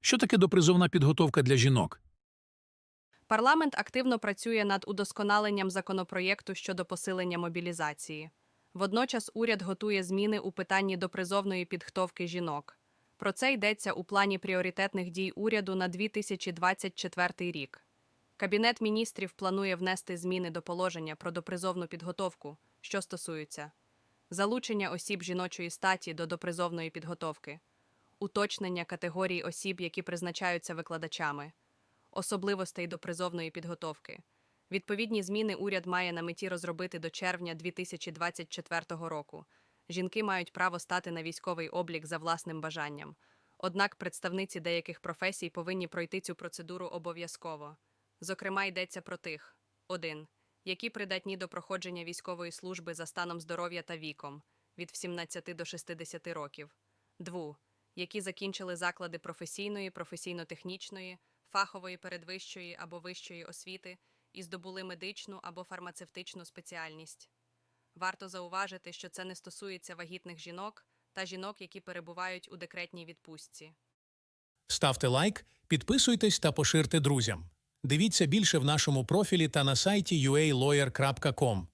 Що таке допризовна підготовка для жінок? Парламент активно працює над удосконаленням законопроєкту щодо посилення мобілізації. Водночас уряд готує зміни у питанні допризовної підготовки жінок. Про це йдеться у плані пріоритетних дій уряду на 2024 рік. Кабінет міністрів планує внести зміни до положення про допризовну підготовку, що стосуються залучення осіб жіночої статі до допризовної підготовки, уточнення категорій осіб, які призначаються викладачами, особливостей допризовної підготовки. Відповідні зміни уряд має на меті розробити до червня 2024 року. Жінки мають право стати на військовий облік за власним бажанням. Однак представниці деяких професій повинні пройти цю процедуру обов'язково. Зокрема, йдеться про тих: 1. які придатні до проходження військової служби за станом здоров'я та віком від 17 до 60 років, 2. Які закінчили заклади професійної, професійно-технічної, фахової передвищої або вищої освіти і здобули медичну або фармацевтичну спеціальність. Варто зауважити, що це не стосується вагітних жінок та жінок, які перебувають у декретній відпустці. Ставте лайк, підписуйтесь та поширте друзям. Дивіться більше в нашому профілі та на сайті ualawyer.com.